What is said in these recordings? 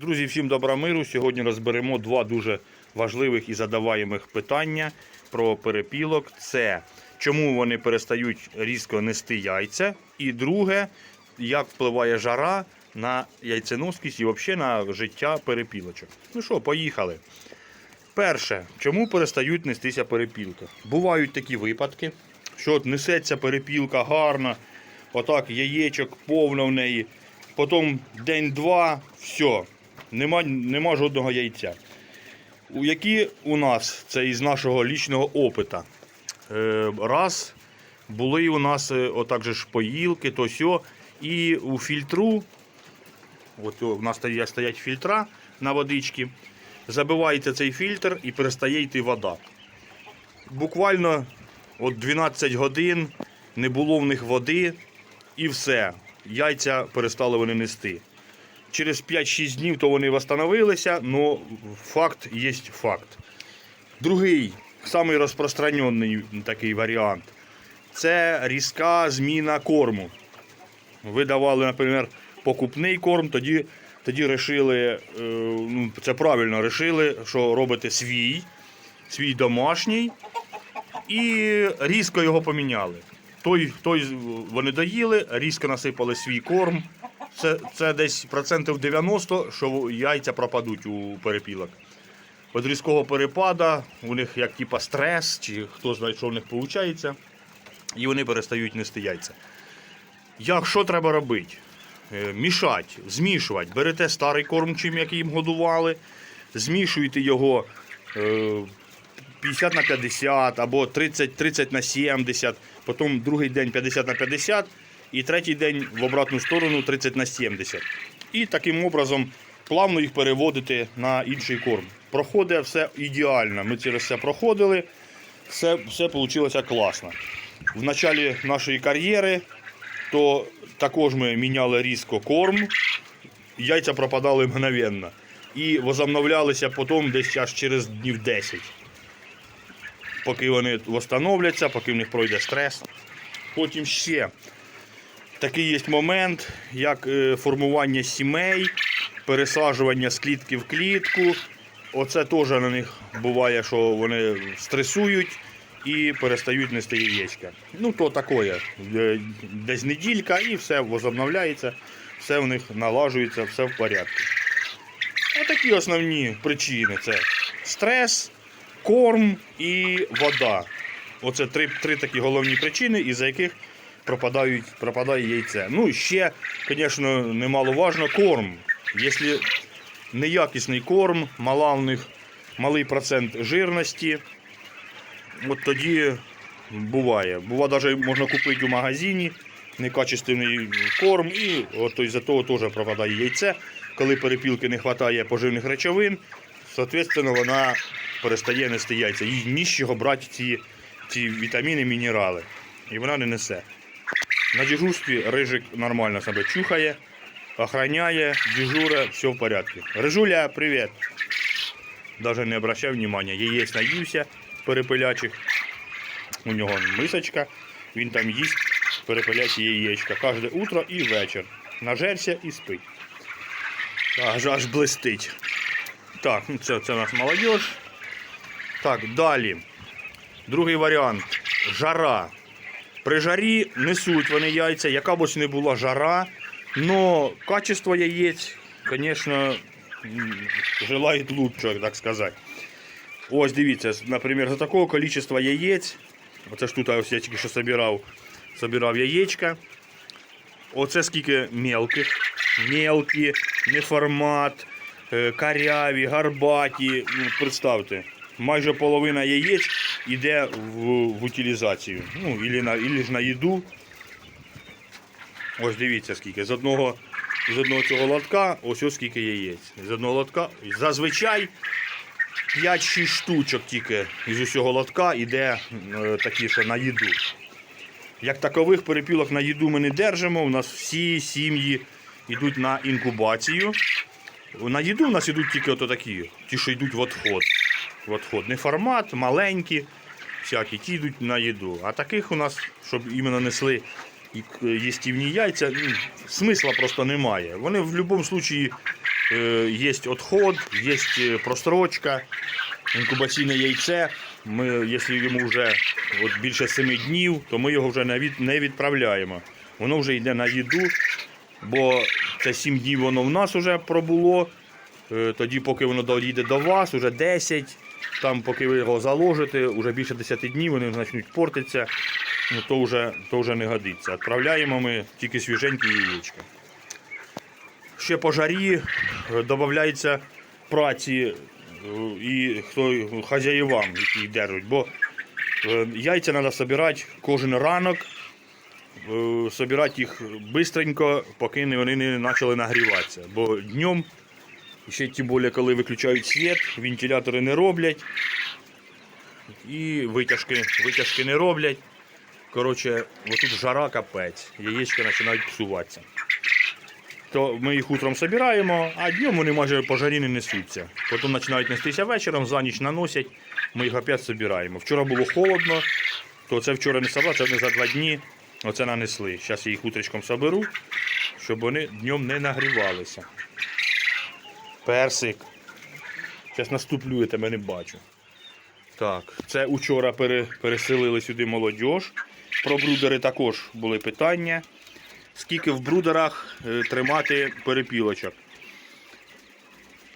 Друзі, всім добра миру. Сьогодні розберемо два дуже важливих і задаваємих питання про перепілок. Це чому вони перестають різко нести яйця. І друге, як впливає жара на яйценоскість і взагалі на життя перепілочок. Ну що, поїхали. Перше, чому перестають нестися перепілки? Бувають такі випадки, що от несеться перепілка гарно, отак яєчок повно в неї. Потім день-два, все, нема, нема жодного яйця. У які у нас, це із нашого лічного опита. Е, раз були у нас е, отак же ж поїлки, то сьо, і у фільтру, от у нас стоять, фільтра на водички, забивається цей фільтр і перестає йти вода. Буквально от 12 годин не було в них води і все. Яйця перестали вони нести. Через 5-6 днів то вони встановилися, але факт є факт. Другий, самий розпространений такий варіант це різка зміна корму. Ви давали, наприклад, покупний корм, тоді, тоді решили, е, ну, це правильно решили, що робите свій, свій домашній, і різко його поміняли. Той, той вони доїли, різко насипали свій корм. Це, це десь процентів 90, що яйця пропадуть у перепілок. Від різкого перепада у них як типа стрес, чи хто знає, що в них виходить, і вони перестають нести яйця. Як що треба робити? Е, Мішати, змішувати. Берете старий корм, чим який їм годували, змішуєте його е, 50 на 50 або 30, 30 на 70, потім другий день 50 на 50 і третій день в обратну сторону 30 на 70. І таким образом плавно їх переводити на інший корм. Проходить все ідеально. Ми через це проходили, все, все вийшло класно. В початку нашої кар'єри то також ми міняли різко корм, яйця пропадали мгновенно. І возобновлялися потім десь аж через днів 10 поки вони встановляться, поки в них пройде стрес. Потім ще такий є момент, як е, формування сімей, пересаджування з клітки в клітку. Оце теж на них буває, що вони стресують і перестають нести яєчка. Ну, то таке. Е, Десь неділька і все возобновляється, все в них налажується, все в порядку. Отакі основні причини: це стрес, корм і вода. Оце три, три такі головні причини, із-за яких пропадають, пропадає яйце. Ну, ще, звісно, немаловажно корм. Якщо неякісний корм, мала в них малий процент жирності, от тоді буває. Бува, навіть можна купити у магазині некачественний корм, і от із-за того теж пропадає яйце. Коли перепілки не вистачає поживних речовин, соответственно, вона перестає нести яйця. Їй ні з чого брати ці, ці вітаміни, мінерали. І вона не несе. На дежурстві рижик нормально себе чухає, охраняє, дежура, все в порядку. Рижуля, привіт. Даже не обращай внимания. Яєць наївся перепилячих. У нього мисочка, він там їсть перепилячі яєчка. Кожне утро і вечір. Нажерся і спить. Аж аж блистить. Так, ну це, це у нас молодіж. Так, далі. Другий варіант. Жара. При жарі несуть вони яйця, яка б не була жара, но качество яєць, звісно, м, желають лучшего, так сказати. Ось дивіться, наприклад, за такого количества яєць, оце ж тут ось я тільки що собирав, собирав яєчка. Оце скільки мелких, мелкі, неформат, е, каряві, гарбаті. Ну, представте, майже половина яєць йде в, в утилізацію. Ну, ілі на, ілі ж на їду. Ось дивіться скільки. З одного, з одного цього лотка ось ось скільки яєць. З одного лотка. Зазвичай 5-6 штучок тільки із усього лотка йде е, такі, що на їду. Як такових перепілок на їду ми не держимо. У нас всі сім'ї йдуть на інкубацію. На їду у нас йдуть тільки ото такі, ті, що йдуть в отход. В отход. Не формат, маленькі, всякі, ті йдуть на їду. А таких у нас, щоб іменно несли їстівні яйця, ну, смисла просто немає. Вони в будь-якому випадку є відход, є прострочка, інкубаційне яйце. Ми, якщо йому вже от більше 7 днів, то ми його вже не, відправляємо. Воно вже йде на їду, бо це 7 днів воно в нас вже пробуло. Е, Тоді, поки воно доїде до вас, вже 10, там, поки ви його заложите, вже більше 10 днів вони почнуть портитися, ну, то, вже, то вже не годиться. Відправляємо ми тільки свіженькі яєчка. Ще по жарі е, додається праці е, і хто хазяївам, які держать. Бо е, яйця треба збирати кожен ранок, збирати їх швидко, поки вони не почали нагріватися. Бо днем, ще тим більше, коли виключають світ, вентилятори не роблять і витяжки, витяжки не роблять. Коротше, отут жара капець, яєчка починають псуватися то ми їх утром збираємо, а днем вони майже по жарі не несуться. Потім починають нестися вечором, за ніч наносять, ми їх опять збираємо. Вчора було холодно, то це вчора не собрав, це вони за два дні оце нанесли. Зараз я їх утречком соберу, щоб вони днем не нагрівалися. Персик. Зараз наступлю, я не бачу. Так, це учора переселили сюди молодь. Про брудери також були питання скільки в брудерах е, тримати перепілочок.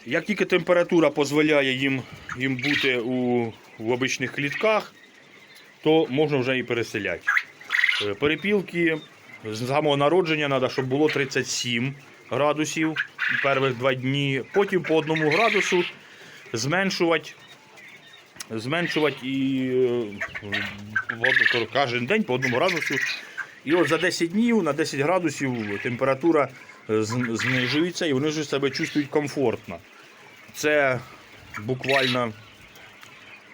Як тільки температура дозволяє їм, їм бути у, в обичних клітках, то можна вже і переселяти. Е, Перепілки з самого народження треба, щоб було 37 градусів перших два дні, потім по одному градусу зменшувати. Зменшувати і е, кожен день по одному градусу і от за 10 днів на 10 градусів температура е, знижується і вони вже себе чувствують комфортно. Це буквально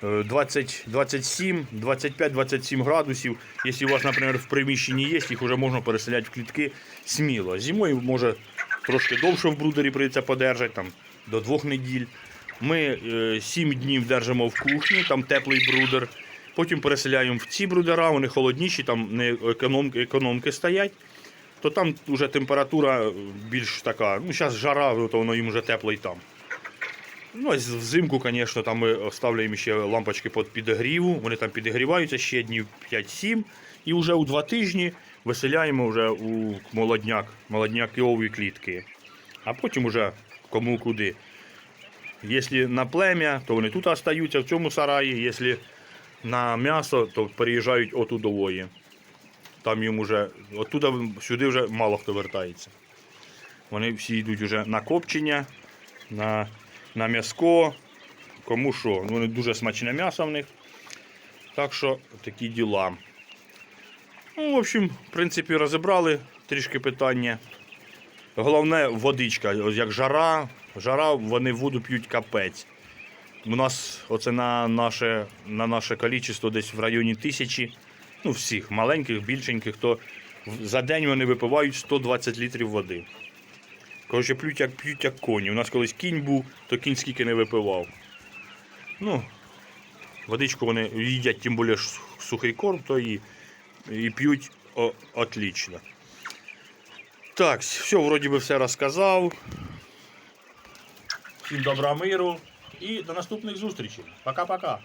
е, 20, 27, 25-27 градусів. Якщо у вас, наприклад, в приміщенні є, їх вже можна переселяти в клітки сміло. Зимою може трошки довше в брудері прийдеться подержати, там, до двох неділь. Ми 7 днів держимо в кухні, там теплий брудер. Потім переселяємо в ці брудера, вони холодніші, там не економки, економки стоять. То там вже температура більш така. Ну, зараз жара, то воно їм вже тепло і там. Ну, а взимку, звісно, там ми оставляємо ще лампочки під підігріву. Вони там підігріваються ще днів 5-7. І вже у два тижні виселяємо вже у молодняк, молоднякові клітки. А потім уже кому куди. Якщо на плем'я, то вони тут остаються в цьому сараї. Якщо на м'ясо, то переїжджають отудової. Там їм уже, оттуда сюди вже мало хто вертається. Вони всі йдуть вже на копчення, на, на м'яско. Кому що. Вони дуже смачне м'ясо в них. Так що такі діла. Ну, в общем, в принципі, розібрали трішки питання. Головне водичка. Як жара, жара, вони воду п'ють капець. У нас оце на наше, на наше кількість десь в районі тисячі, ну всіх, маленьких, більшеньких, то за день вони випивають 120 літрів води. Коротше, п'ють як, п'ють як коні. У нас колись кінь був, то кінь скільки не випивав. Ну, водичку вони їдять, тим більше сухий корм, то і, і пьют о, отлично. Так, все, вроде бы все рассказал. Всім добра миру і до наступних зустрічей. Пока-пока.